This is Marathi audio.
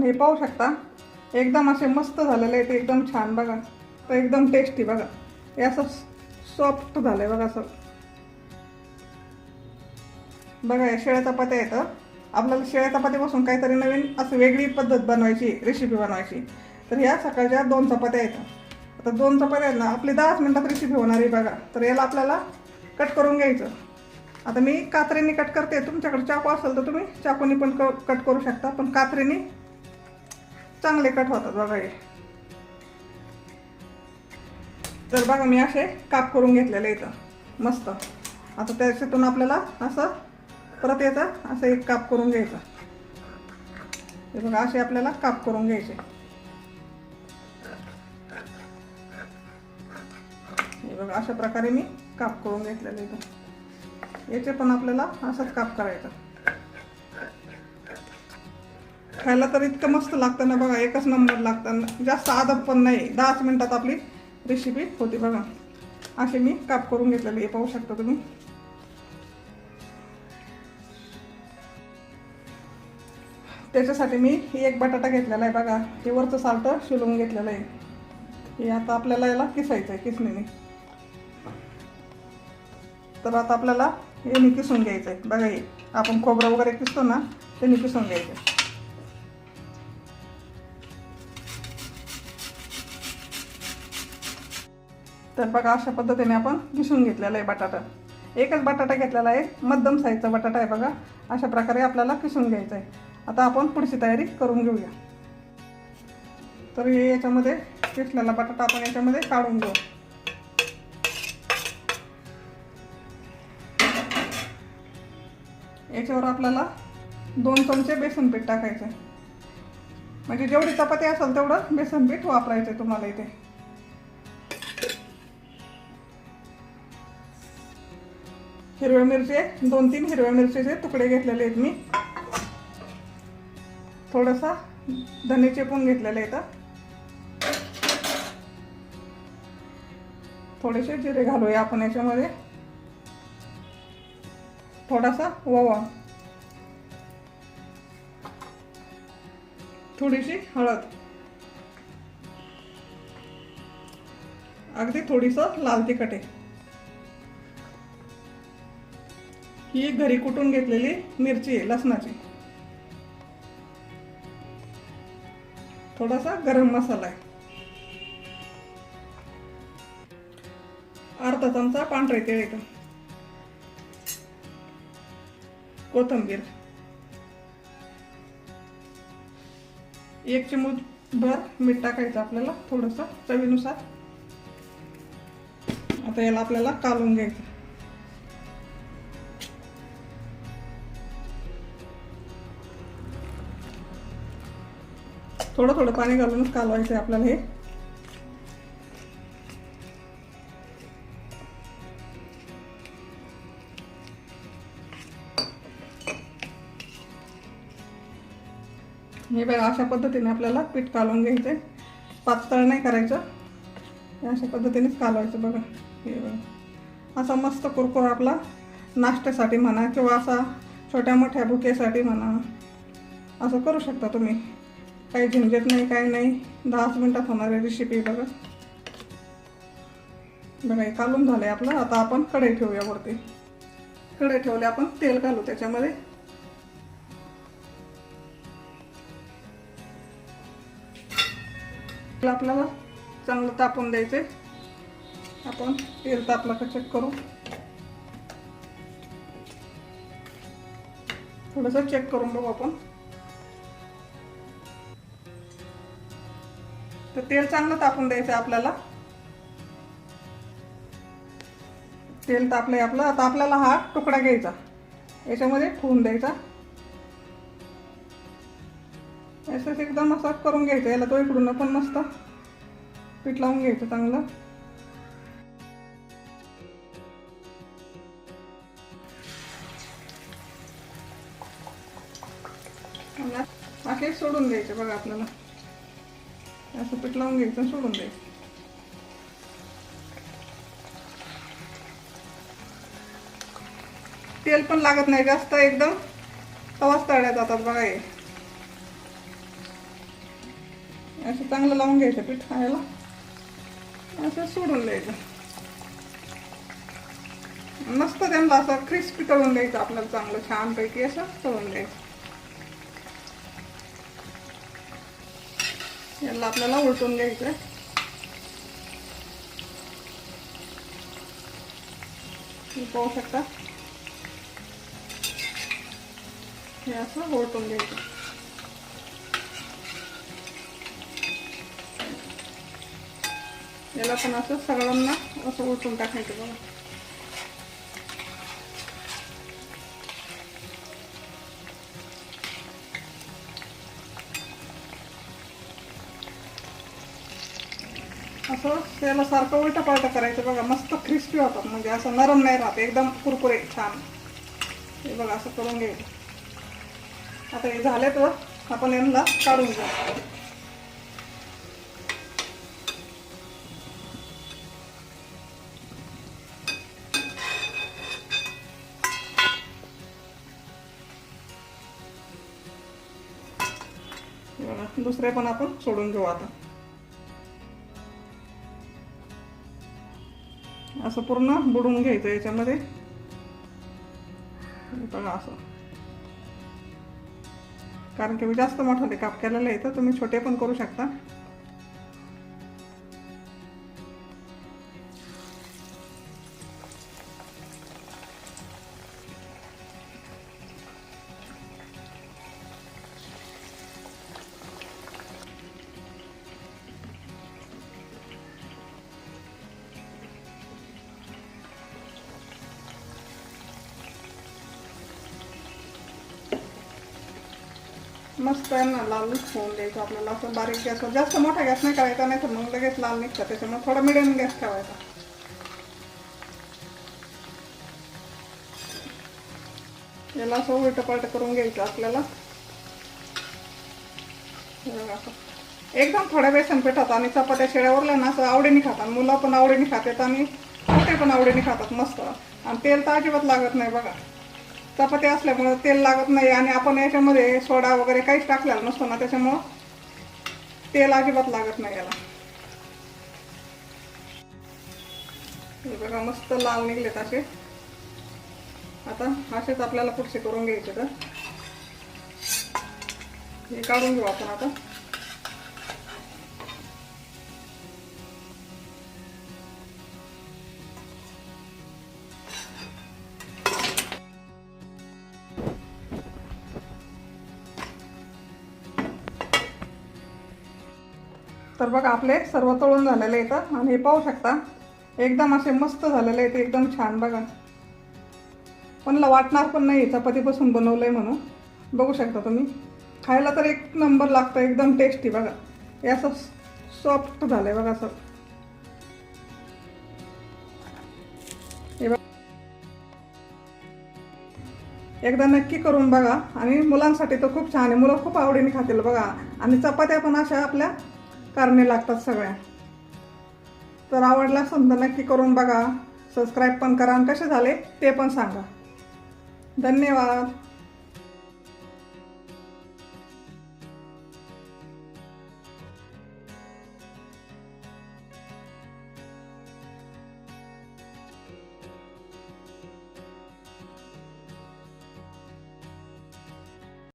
आणि हे पाहू शकता. एकदम असे मस्त झालेले आहे ते एकदम छान बघा. तर एकदम टेस्टी बघा. हे असं सॉफ्ट आहे बघा असं. बघा या शेळ्या चपात्या येतं आपल्याला शेळ्या चपात्यापासून काहीतरी नवीन असं वेगळी पद्धत बनवायची रेसिपी बनवायची. तर ह्या सकाळच्या दोन चपात्या येतात आता दोन चपात्या आहेत ना आपली दहाच मिनटात रेसिपी होणार आहे बघा. तर याला आपल्याला कट करून घ्यायचं. आता मी कात्रीने कट करते. तुमच्याकडे चाकू असेल तर तुम्ही चाकूने पण कट करू शकता. पण कात्रीने चांगले कट होतात बघा हे. तर बघा मी असे काप करून घेतलेले इथं. मस्त. आता त्याच्यातून आपल्याला असं परत याचा असं एक काप करून घ्यायचा. हे बघा असे आपल्याला काप करून घ्यायचे. हे बघा अशा प्रकारे मी काप करून घेतलेले इथं. याचे पण आपल्याला असंच काप करायचा. खायला तर इतकं मस्त लागतं ना बघा एकच नंबर लागतं. जास्त आदत पण नाही. दहाच मिनटात आपली रेसिपी होती बघा. असे मी काप करून घेतलेले हे पाहू शकता तुम्ही. त्याच्यासाठी मी एक बटाटा घेतलेला आहे बघा. हे वरचं साल्ट शिलवून घेतलेलं आहे. हे आता आपल्याला याला किसायचं आहे किसणीने. तर आता आपल्याला हे किसून घ्यायचं आहे. बघा हे आपण खोबरं वगैरे किसतो ना ते किसून घ्यायचं आहे. तर बघा अशा पद्धतीने आपण घिसून घेतलेला आहे बटाटा. एकच बटाटा घेतलेला आहे मध्यम साईजचा बटाटा आहे बघा. अशा प्रकारे आपल्याला किसून घ्यायचा आहे. आता आपण पुढची तयारी करून घेऊया. तर याच्यामध्ये किसलेला बटाटा आपण याच्यामध्ये काढून घेऊ. याच्यावर आपल्याला दोन चमचे बेसन पीठ टाकायचं म्हणजे जेवढी चपाती असेल तेवढं बेसन पीठ वापरायचं तुम्हाला इथे. हिरव्या मिरचे दोन तीन हिरव्या मिरचीचे तुकडे घेतलेले आहेत मी. थोडासा धने चेपून घेतलेले आहेत. थोडेसे जिरे घालूया आपण याच्यामध्ये. थोडासा ओवा. थोडीशी हळद. अगदी थोडीसं लाल तिखट आहे. ही घरी कुटून घेतलेली मिरची आहे लसणाची. थोडासा गरम मसाला आहे. अर्धा चमचा पांढरे तेल येतं कोथंबीर. एक चिमूट भर मीठ टाकायचं आपल्याला थोडंसं चवीनुसार. आता याला आपल्याला कालून घ्यायचं. थोडं थोडं पाणी घालूनच कालवायचं आहे आपल्याला हे. हे बघा अशा पद्धतीने आपल्याला पीठ कालवून घ्यायचं पातळ नाही करायचं. हे अशा पद्धतीनेच कालवायचं बघा. हे बघा. असा मस्त कुरकुर आपला नाश्त्यासाठी म्हणा किंवा असा छोट्या मोठ्या भुकेसाठी म्हणा असं करू शकता तुम्ही. काही झिंजत नाही काही नाही. दहाच मिनटात होणारी रेसिपी बघा. बघा हे कालून झालं आहे आपलं. आता आपण कढई ठेवूया वरती. कढई ठेवले आपण तेल घालू त्याच्यामध्ये. आपल्याला चांगलं तापून द्यायचे आपण तेल तापला का चेक करू. थोडंसं चेक करून बघू आपण. तर तेल चांगलं तापून द्यायचं आपल्याला. तेल तापलंय आपलं. आता आपल्याला हा तुकडा घ्यायचा. याच्यामध्ये ठेवून द्यायचा. असंच एकदम असं करून घ्यायचं. याला तो इकडून पण मस्त पीठ लावून घ्यायचं चांगलं. बाकी सोडून द्यायचं बघा आपल्याला. असं पीठ लावून घ्यायचं आणि सोडून द्यायचं तेल पण लागत नाही जास्त एकदम तवाच तळल्या जातात बघा हे असं चांगलं लावून घ्यायचं पीठ खायला असं सोडून द्यायचं मस्त त्यांना असं क्रिस्पी तळून द्यायचं आपल्याला चांगलं छानपैकी असं तळून द्यायचं याला आपल्याला उलटून घ्यायचं पाहू शकता. हे असं उलटून घ्यायचं. याला पण असं सगळ्यांना असं उलटून टाकायचं बघा. असं त्याला सारखं उलटा पालटा करायचं. बघा मस्त क्रिस्पी होतात. म्हणजे असं नरम नाही राहत. एकदम कुरकुरे छान. हे बघा असं करून घ्यायचं. आता हे झाले तर आपण यांना काढून घेऊ. दुसरे पण आपण सोडून घेऊ आता. असं पूर्ण बुडून घ्यायचं याच्यामध्ये. बघा असं. कारण की मी जास्त मोठाले काप केलेलं आहे तर तुम्ही छोटे पण करू शकता. मस्त आहे ना लाल होऊन द्यायचं आपल्याला. असं बारीक गॅसवर जास्त मोठा गॅस नाही करायचा नाही तर मग लगेच लाल निघतं त्याच्यामुळे थोडा मिडियम गॅस ठेवायचा. याला असं उलट पलट करून घ्यायचं आपल्याला. एकदम थोड्या बेसन पिठात आणि चपात्या शेळ्यावरल्या ना असं आवडीने खातात. मुलं पण आवडीने खातात आणि मोठे पण आवडीने खातात मस्त. आणि तेल तर अजिबात लागत नाही बघा. चपाती असल्यामुळं तेल लागत नाही आणि आपण याच्यामध्ये सोडा वगैरे काहीच टाकलेला नसतो ना त्याच्यामुळं तेल अजिबात लागत नाही याला. हे बघा मस्त लाल निघलेत असे. आता असेच आपल्याला पुढचे करून घ्यायचे तर. हे काढून घेऊ आपण आता. तर बघा आपले सर्व तळून झालेले आहेत आणि हे पाहू शकता एकदम असे मस्त झालेले आहेत एकदम छान बघा. पण वाटणार पण नाही चपातीपासून बनवलं आहे म्हणून. बघू शकता तुम्ही. खायला तर एक नंबर लागतं एकदम टेस्टी बघा. हे असं सॉफ्ट झालं आहे बघा असं. हे बघा. एकदा नक्की करून बघा. आणि मुलांसाठी तर खूप छान आहे. मुलं खूप आवडीने खातील बघा. आणि चपात्या पण अशा आपल्या करणे लागतात सगळ्या. तर आवडला समजा नक्की करून बघा. सबस्क्राईब पण करा आणि कसे झाले ते पण सांगा. धन्यवाद.